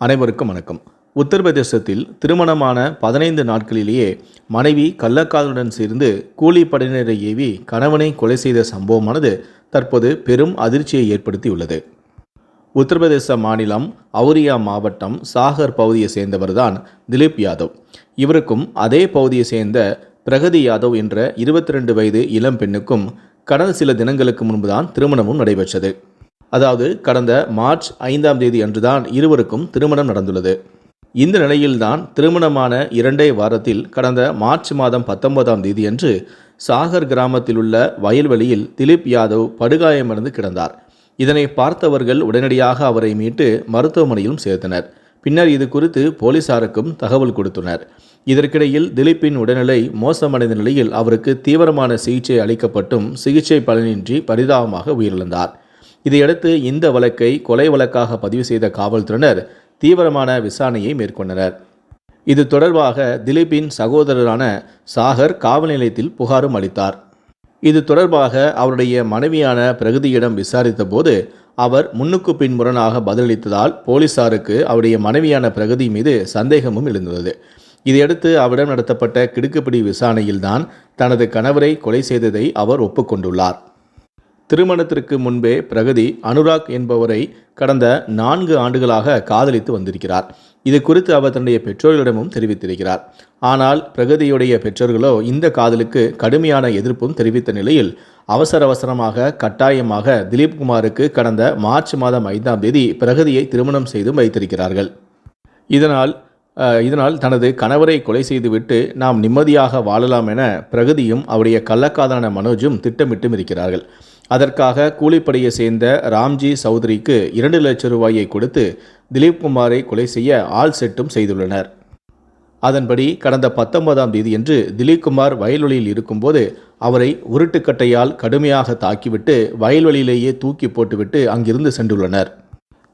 அனைவருக்கும் வணக்கம். உத்தரப்பிரதேசத்தில் திருமணமான பதினைந்து நாட்களிலேயே மனைவி கள்ளக்காதலுடன் சேர்ந்து கூலிப்படையினரை ஏவி கணவனை கொலை செய்த சம்பவமானது தற்போது பெரும் அதிர்ச்சியை ஏற்படுத்தியுள்ளது. உத்தரப்பிரதேச மாநிலம் அவுரியா மாவட்டம் சாகர் பகுதியை சேர்ந்தவர்தான் திலீப் யாதவ். இவருக்கும் அதே பகுதியை சேர்ந்த பிரகதி யாதவ் என்ற இருபத்தி ரெண்டு வயது இளம் பெண்ணுக்கும் கடந்த சில தினங்களுக்கு முன்புதான் திருமணமும் நடைபெற்றது. அதாவது கடந்த மார்ச் ஐந்தாம் தேதி அன்றுதான் இருவருக்கும் திருமணம் நடந்துள்ளது. இந்த நிலையில்தான் திருமணமான இரண்டே வாரத்தில் கடந்த மார்ச் மாதம் பத்தொன்பதாம் தேதியன்று சாகர் கிராமத்தில் உள்ள வயல்வெளியில் திலீப் யாதவ் படுகாயமடைந்து கிடந்தார். இதனை பார்த்தவர்கள் உடனடியாக அவரை மீட்டு மருத்துவமனையிலும் சேர்த்தனர். பின்னர் இது குறித்து போலீசாருக்கும் தகவல் கொடுத்தனர். இதற்கிடையில் திலீப்பின் உடல்நிலை மோசமடைந்த நிலையில் அவருக்கு தீவிரமான சிகிச்சை அளிக்கப்பட்டும் சிகிச்சை பலனின்றி பரிதாபமாக உயிரிழந்தார். இதையடுத்து இந்த வழக்கை கொலை வழக்காக பதிவு செய்த காவல்துறையினர் தீவிரமான விசாரணையை மேற்கொண்டனர். இது தொடர்பாக திலீப்பின் சகோதரரான சாகர் காவல் நிலையத்தில் புகாரும் அளித்தார். இது தொடர்பாக அவருடைய மனைவியான பிரகதியிடம் விசாரித்த போது அவர் முன்னுக்கு பின் முரணாக பதிலளித்ததால் போலீசாருக்கு அவருடைய மனைவியான பிரகதி மீது சந்தேகமும் எழுந்தது. இதையடுத்து அவரிடம் நடத்தப்பட்ட கிடுக்குப்பிடி விசாரணையில்தான் தனது கணவரை கொலை செய்ததை அவர் ஒப்புக்கொண்டுள்ளார். திருமணத்திற்கு முன்பே பிரகதி அனுராக் என்பவரை கடந்த நான்கு ஆண்டுகளாக காதலித்து வந்திருக்கிறார். இது குறித்து அவர் தன்னுடைய பெற்றோர்களிடமும் தெரிவித்திருக்கிறார். ஆனால் பிரகதியுடைய பெற்றோர்களோ இந்த காதலுக்கு கடுமையான எதிர்ப்பும் தெரிவித்த நிலையில் அவசர அவசரமாக கட்டாயமாக திலீப் குமாருக்கு கடந்த மார்ச் மாதம் ஐந்தாம் தேதி பிரகதியை திருமணம் செய்தும் வைத்திருக்கிறார்கள். இதனால் இதனால் தனது கணவரை கொலை செய்துவிட்டு நாம் நிம்மதியாக வாழலாம் என பிரகதியும் அவருடைய கள்ளக்காதலான மனோஜும் திட்டமிட்டும் இருக்கிறார்கள். அதற்காக கூலிப்படையை சேர்ந்த ராம்ஜி சௌத்ரிக்கு இரண்டு லட்சம் ரூபாயை கொடுத்து திலீப் குமாரை கொலை செய்ய ஆள் செட்டும் செய்துள்ளனர். அதன்படி கடந்த பத்தொன்பதாம் தேதியன்று திலீப்குமார் வயல்வெளியில் இருக்கும்போது அவரை உருட்டுக்கட்டையால் கடுமையாக தாக்கிவிட்டு வயல்வெளியிலேயே தூக்கி போட்டுவிட்டு அங்கிருந்து சென்றுள்ளனர்.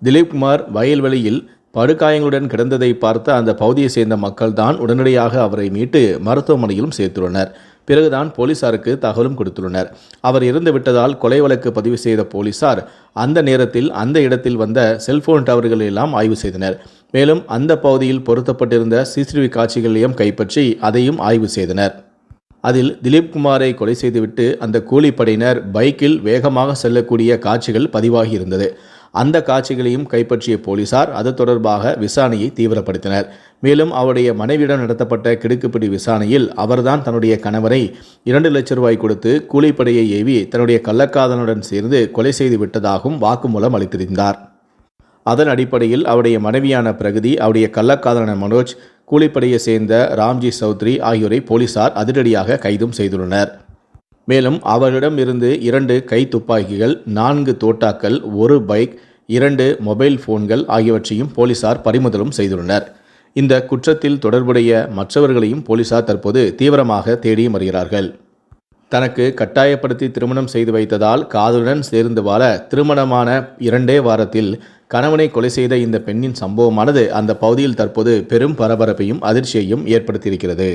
திலீப்குமார் வயல்வெளியில் படுகாயங்களுடன் கிடந்ததை பார்த்த அந்த பகுதியை சேர்ந்த மக்கள் தான் உடனடியாக அவரை மீட்டு மருத்துவமனையிலும் சேர்த்துள்ளனர். பிறகுதான் போலீசாருக்கு தகவலும் கொடுத்துள்ளனர். அவர் இறந்து விட்டதால் கொலை வழக்கு பதிவு செய்த போலீசார் அந்த நேரத்தில் அந்த இடத்தில் வந்த செல்போன் டவர்கள் எல்லாம் ஆய்வு செய்தனர். மேலும் அந்த பகுதியில் பொருத்தப்பட்டிருந்த சிசிடிவி காட்சிகளையும் கைப்பற்றி அதையும் ஆய்வு செய்தனர். அதில் திலீப் குமாரை கொலை செய்துவிட்டு அந்த கூலிப்படையினர் பைக்கில் வேகமாக செல்லக்கூடிய காட்சிகள் பதிவாகி இருந்தது. அந்த காட்சிகளையும் கைப்பற்றிய போலீசார் அது தொடர்பாக விசாரணையை தீவிரப்படுத்தினர். மேலும் அவருடைய மனைவியிடம் நடத்தப்பட்ட கிடுக்குப்பிடி விசாரணையில் அவர்தான் தன்னுடைய கணவரை இரண்டு லட்சம் ரூபாய் கொடுத்து கூலிப்படையை ஏவி தன்னுடைய கள்ளக்காதலனுடன் சேர்ந்து கொலை செய்து விட்டதாகவும் வாக்குமூலம் அளித்திருந்தார். அதன் அடிப்படையில் அவருடைய மனைவியான பிரகதி அவருடைய கள்ளக்காதலன மனோஜ் கூலிப்படையை சேர்ந்த ராம்ஜி சௌத்ரி ஆகியோரை போலீசார் அதிரடியாக கைதும் செய்துள்ளனர். மேலும் அவரிடம் இருந்து இரண்டு கை துப்பாக்கிகள் நான்கு தோட்டாக்கள் ஒரு பைக் இரண்டு மொபைல் போன்கள் ஆகியவற்றையும் போலீசார் பறிமுதலும் செய்துள்ளனர். இந்த குற்றத்தில் தொடர்புடைய மற்றவர்களையும் போலீசார் தற்போது தீவிரமாக தேடியும் வருகிறார்கள். தனக்கு கட்டாயப்படுத்தி திருமணம் செய்து வைத்ததால் காதலுடன் சேர்ந்து வாழ திருமணமான இரண்டே வாரத்தில் கணவனை கொலை செய்த இந்த பெண்ணின் சம்பவமானது அந்த பகுதியில் தற்போது பெரும் பரபரப்பையும் அதிர்ச்சியையும் ஏற்படுத்தியிருக்கிறது.